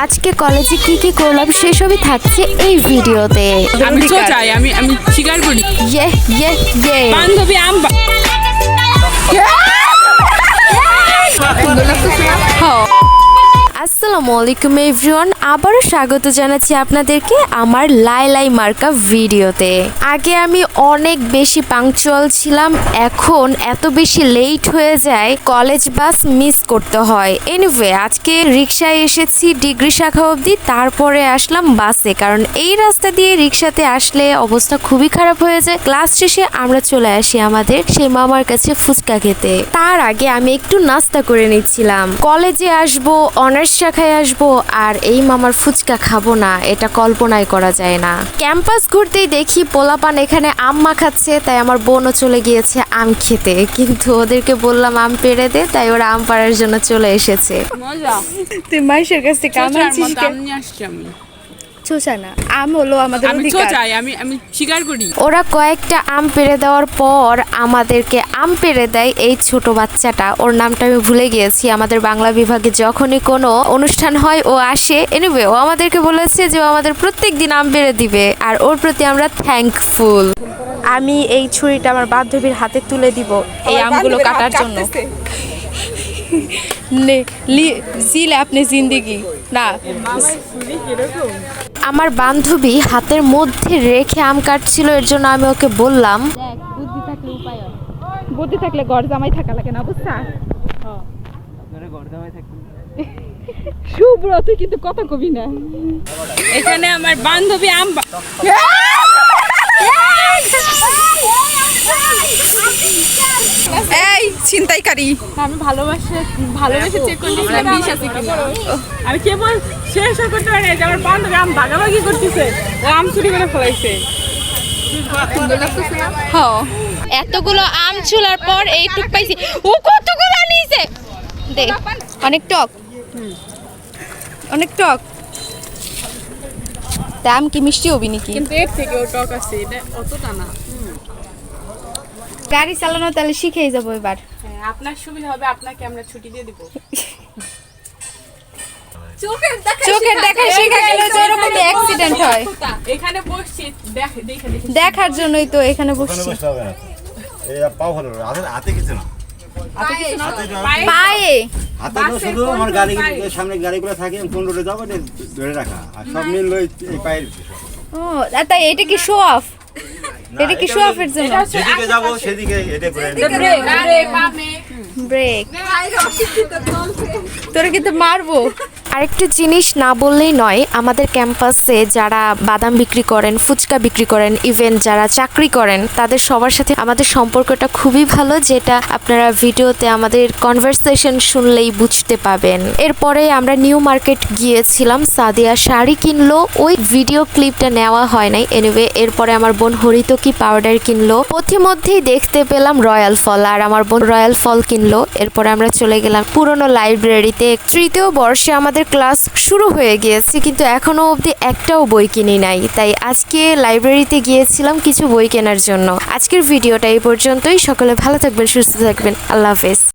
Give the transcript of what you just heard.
আজকে কলেজে কি কি করলাম সেসবই থাকছে এই ভিডিওতে। আমি তো চাই আমি আমি স্বীকার করি। ইয়ে ইয়ে ইয়ে। বান্ধবী আম বা- আসসালামু আলাইকুম এভরিওয়ান, আবারও স্বাগত জানাচ্ছি আপনাদেরকে আমার লাই লাই মার্কা ভিডিওতে। আগে আমি অনেক বেশি পাংচুয়াল ছিলাম, এখন এত বেশি লেট হয়ে যায় কলেজ বাস মিস করতে হয়। এনিওয়ে আজকে রিক্সায় এসেছি, ডিগ্রি শাখা অবধি, তারপরে আসলাম বাসে কারণ এই রাস্তা দিয়ে রিক্সাতে আসলে অবস্থা খুবই খারাপ হয়ে যায়। ক্লাস শেষে আমরা চলে আসি আমাদের সেই মামার কাছে ফুচকা খেতে। তার আগে আমি একটু নাস্তা করে নিচ্ছিলাম। কলেজে আসব অনার্স শাখায় আসব আর এই মামার ফুচকা খাব না এটা কল্পনাই করা যায় না। ক্যাম্পাস ঘুরতেই দেখি পোলাপান এখানে আম মাখাচ্ছে তাই আমার বোনও চলে গিয়েছে আম খেতে। কিন্তু ওদেরকে বললাম আম পেড়ে দে তাই ওরা আম পাড়ার জন্য চলে এসেছে। মজা। তুই মাইশের কাছ থেকে আম আনছিস কেন? আম নিয়ে আসছি আমি চোষা না আম হলো আমাদের আমি অধিকার। আমি আমি স্বীকার করি। ওরা কয়েকটা আম পেড়ে দেওয়ার পর আমাদেরকে আম পেড়ে দেয় এই ছোট বাচ্চাটা। ওর নামটা আমি ভুলে গিয়েছি। আমাদের বাংলা বিভাগে যখনই কোনো অনুষ্ঠান হয় ও আসে। এনিওয়ে ও আমাদেরকে বলেছে যে ও আমাদের প্রত্যেক দিন আম পেড়ে দিবে। আর ওর প্রতি আমরা থ্যাঙ্কফুল আমি এই ছুরিটা আমার বান্ধবীর হাতে তুলে দিব। এই আমগুলো কাটার জন্য। জিলে আপনি জিন্দিগি। না। আমার বান্ধবী হাতের মধ্যে রেখে আম কাটছিল এর জন্য আমি ওকে বললাম বুদ্ধি থাকলে উপায় বুদ্ধি থাকলে ঘর জামাই থাকা লাগে না বুঝছা? শুভ্র তুই কিন্তু কত কবি না। এখানে আমার বান্ধবী আম বা- এই ছিনতাইকারী। আমি ভালোবাসে ভালোবেসে চেক করে দিয়েছিলাম বিষ আছে কিনা। আমি কেবল শেষ করতে পারি যে আমার বান্ধবী আম ভাগাভাগি করতেছে আম চুরি করে ফেলাইছে। হ এতগুলো আম চুলার পর এইটুক পাইছি। ও কতগুলো নিয়েছে? দে অনেক টক। অনেক টক। দাম কি মিষ্টি হবি নাকি? কিন্তু এর থেকে টক আছে এটা অতটা না। গাড়ি চালানো তাহলে শিখেই যাব এবার। হ্যাঁ আপনার সুবিধা হবে আপনাকে আমরা ছুটি দিয়ে দিব। চোখের দেখা শিখে গেলে তো এরকম অ্যাক্সিডেন্ট হয়। এখানে বসছি দেখার জন্যই তো এখানে বসছি। পায়ে শুধু আমার গাড়ি সামনে গাড়িগুলো থাকে কোন রোডে যাব ধরে রাখা। আর সব মিল ওই পায়ের ও তাই এটা কি শো অফ এটা কি শো অফের জন্য। সেদিকে যাব সেদিকে এটা করে আরে বামে ব্রেক তোরা কিন্তু মারবো। আরেকটা জিনিস না বললেই নয়, আমাদের ক্যাম্পাসে যারা বাদাম বিক্রি করেন, ফুচকা বিক্রি করেন ইভেন যারা চাকরি করেন, তাদের সবার সাথে আমাদের সম্পর্কটা খুবই ভালো, যেটা আপনারা ভিডিওতে আমাদের কনভারসেশন শুনলেই বুঝতে পাবেন। এরপরে আমরা নিউ মার্কেট গিয়েছিলাম, সাদিয়া শাড়ি কিনলো, ওই ভিডিও ক্লিপটা নেওয়া হয় নাই। এনিওয়ে এরপরে আমার বোন হরিতকি পাউডার কিনলো, পথিমধ্যেই দেখতে পেলাম রয়্যাল ফল আর আমার বোন রয়্যাল ফল কিনলো। এরপরে আমরা চলে গেলাম পুরনো লাইব্রেরিতে তৃতীয় বর্ষে আমাদের ক্লাস শুরু হয়ে গিয়েছে, কিন্তু এখনও অবধি একটাও বই কিনি নাই। তাই আজকে লাইব্রেরিতে গিয়েছিলাম কিছু বই কেনার জন্য। আজকের ভিডিওটা এই পর্যন্তই। সকলে ভালো থাকবেন, সুস্থ থাকবেন। আল্লাহ হাফেজ।